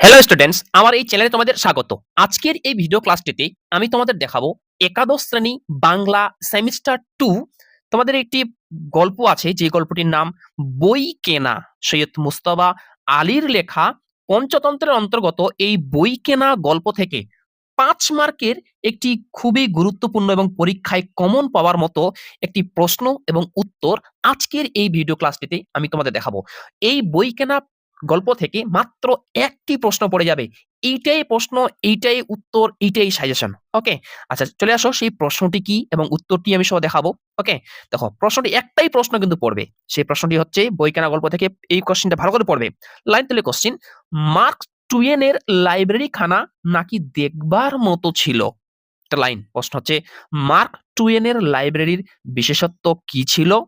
Hello students আমার এই চ্যানেলে তোমাদের স্বাগত। আজকের এই ভিডিও ক্লাসটিতে আমি তোমাদের দেখাবো একাদশ শ্রেণি বাংলা সেমিস্টার টু তোমাদের একটি গল্প আছে, যে গল্পটির নাম বই কেনা। সৈয়দ মুস্তফা আলীর লেখা পঞ্চতন্ত্রের অন্তর্গত এই বই কেনা গল্প থেকে পাঁচ মার্কের একটি খুবই গুরুত্বপূর্ণ এবং পরীক্ষায় কমন পাওয়ার মতো একটি প্রশ্ন এবং উত্তর আজকের এই ভিডিও ক্লাসটিতে আমি তোমাদের দেখাবো। এই বই কেনা গল্প থেকে মাত্র একটি প্রশ্ন পড়ে যাবে। এইটাই প্রশ্ন, এইটাই উত্তর, এইটাই সাজেশন ওকে আচ্ছা চলে আসো, সেই প্রশ্নটি কি এবং উত্তরটি আমি সব দেখাবো ওকে দেখো, প্রশ্নটি একটাই প্রশ্ন কিন্তু পড়বে। সেই প্রশ্নটি হচ্ছে বই কেনা গল্প থেকে এই কোশ্চেনটা ভালো করে পড়বে। লাইন তুলে কোশ্চেন মার্ক টুয়েনের লাইব্রেরি খানা নাকি দেখবার মতো ছিল? একটা লাইন, প্রশ্ন হচ্ছে, মার্ক টুয়েনের লাইব্রেরির বিশেষত্ব কি ছিল?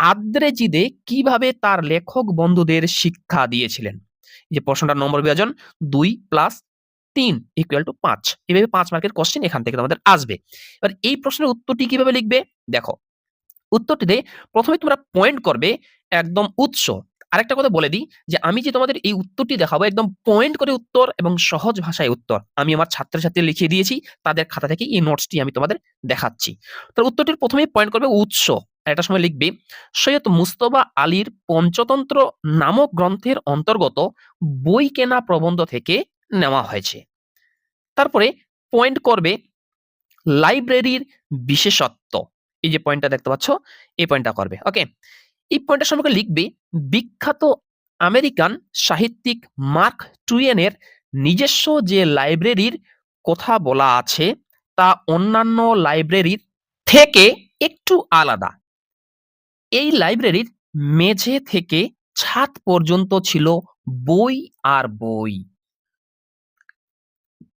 আদ্রেজিদে কীভাবে তার লেখক বন্ধুদের শিক্ষা দিয়েছিলেন? যে প্রশ্নটার নম্বর বিভাজন দুই প্লাস তিন ইকুয়াল টু পাঁচ। এভাবে পাঁচ মার্কের কোশ্চেন এখান থেকে তোমাদের আসবে। এবার এই প্রশ্নের উত্তরটি কীভাবে লিখবে? দেখো, উত্তরটিতে প্রথমে তোমরা পয়েন্ট করবে একদম উৎস। আরেকটা কথা বলে দিই যে আমি যে তোমাদের এই উত্তরটি দেখাবো একদম পয়েন্ট করে উত্তর এবং সহজ ভাষায় উত্তর। আমি আমার ছাত্রছাত্রী লিখিয়ে দিয়েছি, তাদের খাতা থেকে এই নোটসটি আমি তোমাদের দেখাচ্ছি। তো উত্তরটির প্রথমেই পয়েন্ট করবে উৎস। একটা সময় লিখবে, সৈয়দ মুস্তফা আলীর পঞ্চতন্ত্র নামক গ্রন্থের অন্তর্গত বই কেনা প্রবন্ধ থেকে নেওয়া হয়েছে। তারপরে পয়েন্ট করবে লাইব্রেরির বিশেষত্ব। এই যে পয়েন্টটা দেখতে পাচ্ছ, এই পয়েন্টটা করবে ওকে এই পয়েন্টের সম্পর্কে লিখবে, বিখ্যাত আমেরিকান সাহিত্যিক মার্ক টুয়েনের নিজস্ব যে লাইব্রেরির কথা বলা আছে, তা অন্যান্য লাইব্রেরির থেকে একটু আলাদা। এই লাইব্রেরির মেঝে থেকে ছাদ পর্যন্ত ছিল বই আর বই।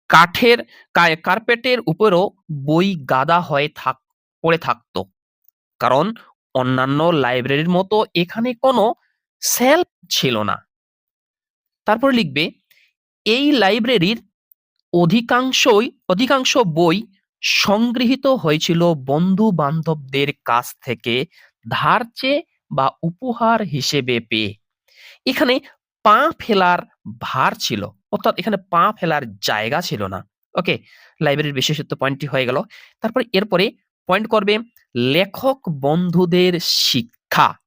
কাঠের কার্পেটের উপরও বই গাদা হয়ে থাক, পড়ে থাকতো। কারণ অন্যান্য লাইব্রেরির মতো এখানে কোনো সেলফ ছিল না। তারপর লিখবে, এই লাইব্রেরির অধিকাংশই, অধিকাংশ বই সংগৃহীত হয়েছিল বন্ধু বান্ধবদের কাছ থেকে ধার চেয়ে বা উপহার হিসেবে পেয়ে। এখানে পা ফেলার ভার ছিল, অর্থাৎ এখানে পা ফেলার জায়গা ছিল না। ওকে লাইব্রেরির বিশেষত্ব পয়েন্টটি হয়ে গেল। তারপরে এরপরে পয়েন্ট করবে লেখক বন্ধুদের শিক্ষা।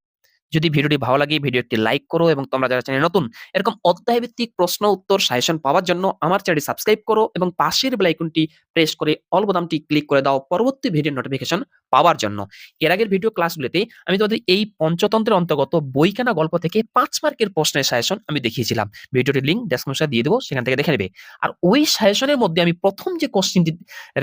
যদি ভিডিওটি ভালো লাগে, ভিডিও একটি লাইক করো এবং তোমরা যারা চ্যানেল নতুন, এরকম অধ্যায় ভিত্তিক প্রশ্ন, উত্তর, সাজেশন পাওয়ার জন্য আমার চ্যানেলটি সাবস্ক্রাইব করো এবং পাশের বেল আইকনটি প্রেস করে অল বোতামটি ক্লিক করে দাও পরবর্তী ভিডিও নোটিফিকেশন পাওয়ার জন্য। এর আগের ভিডিও ক্লাসগুলিতে আমি তোমাদের এই পঞ্চতন্ত্রের অন্তর্গত বই কেনা গল্প থেকে পাঁচ মার্কের প্রশ্নের সাজেশন আমি দেখিয়েছিলাম। ভিডিওটির লিঙ্ক ডেসক্রিপশনে দিয়ে দেবো, সেখান থেকে দেখে নেবে। আর ওই সাজেশনের মধ্যে আমি প্রথম যে কোশ্চেনটি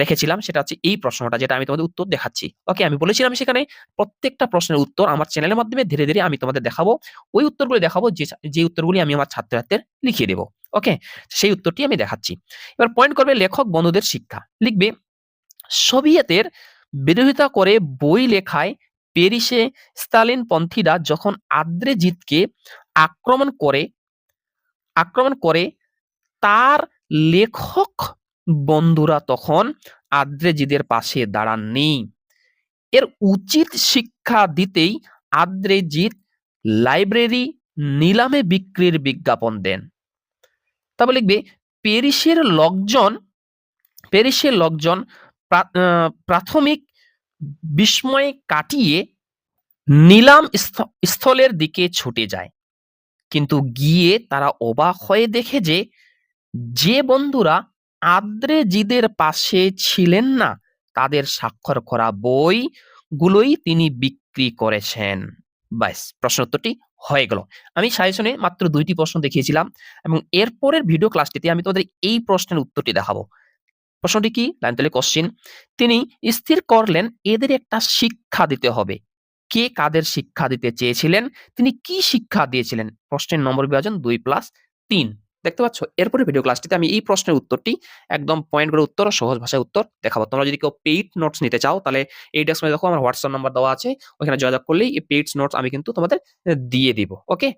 রেখেছিলাম, সেটা হচ্ছে এই প্রশ্নটা, যেটা আমি তোমাদের উত্তর দেখাচ্ছি। ওকে, আমি বলেছিলাম সেখানে প্রত্যেকটা প্রশ্নের উত্তর আমার চ্যানেলের মাধ্যমে ধীরে ধীরে আমি তোমাদের দেখাবো। ওই উত্তরগুলি দেখাবো যে যে উত্তরগুলি আমি আমার ছাত্রছাত্রীদের লিখিয়ে দেবো। ওকে? সেই উত্তরটি আমি দেখাচ্ছি। এবার পয়েন্ট করবে লেখক বন্ধুদের শিক্ষা। লিখবে, সোভিয়েতের বিরোধিতা করে বই লেখায় পেরিসে স্তালিন পন্থীরা যখন আদ্রেজিতকে আক্রমণ করে আক্রমণ করে, তার লেখক বন্ধুরা তখন আদ্রেজিদের পাশে দাঁড়াননি। এর উচিত শিক্ষা দিতেই আদ্রেজিৎ লাইব্রেরি নিলামে বিক্রির বিজ্ঞাপন দেন। তারপর লিখবে, প্যারিসের লোকজন প্যারিসের লোকজন প্রাথমিক বিস্ময়ে কাটিয়ে নিলাম স্থ- স্থলের দিকে ছুটে যায়। কিন্তু গিয়ে তারা অবাক হয়ে দেখে যে যে বন্ধুরা আদ্রেজিদের পাশে ছিলেন না, তাদের স্বাক্ষর করা বই গুলোই তিনি বিক্রি করেছেন। ব্যাস, প্রশ্ন উত্তরটি হয়ে গেল। আমি সাজেশনে মাত্র দুইটি প্রশ্ন দেখিয়েছিলাম এবং এরপরের ভিডিও ক্লাসটিতে আমি তোমাদের এই প্রশ্নের উত্তরটি দেখাবো। প্রশ্নটি কি? লাইন তাহলে কোশ্চিন তিনি, স্থির করলেন, এদের একটা শিক্ষা দিতে হবে। কে কাদের শিক্ষা দিতে চেয়েছিলেন? তিনি কি শিক্ষা দিয়েছিলেন? প্রশ্নের নম্বর বিভাজন দুই প্লাস তিন। দেখতে পাচ্ছ? এরপরে ভিডিও ক্লাসটিতে আমি এই প্রশ্নের উত্তরটি একদম পয়েন্ট করে উত্তর সহজ ভাষায় উত্তর দেখাবো। তোমরা যদি কেউ পেইড নোটস নিতে চাও, তাহলে এই ডেস্ক দেখো আমার হোয়াটসঅ্যাপ নাম্বার দেওয়া আছে। ওখানে যোগাযোগ করলেই এই পেইড নোটস আমি কিন্তু তোমাদের দিয়ে দিব ওকে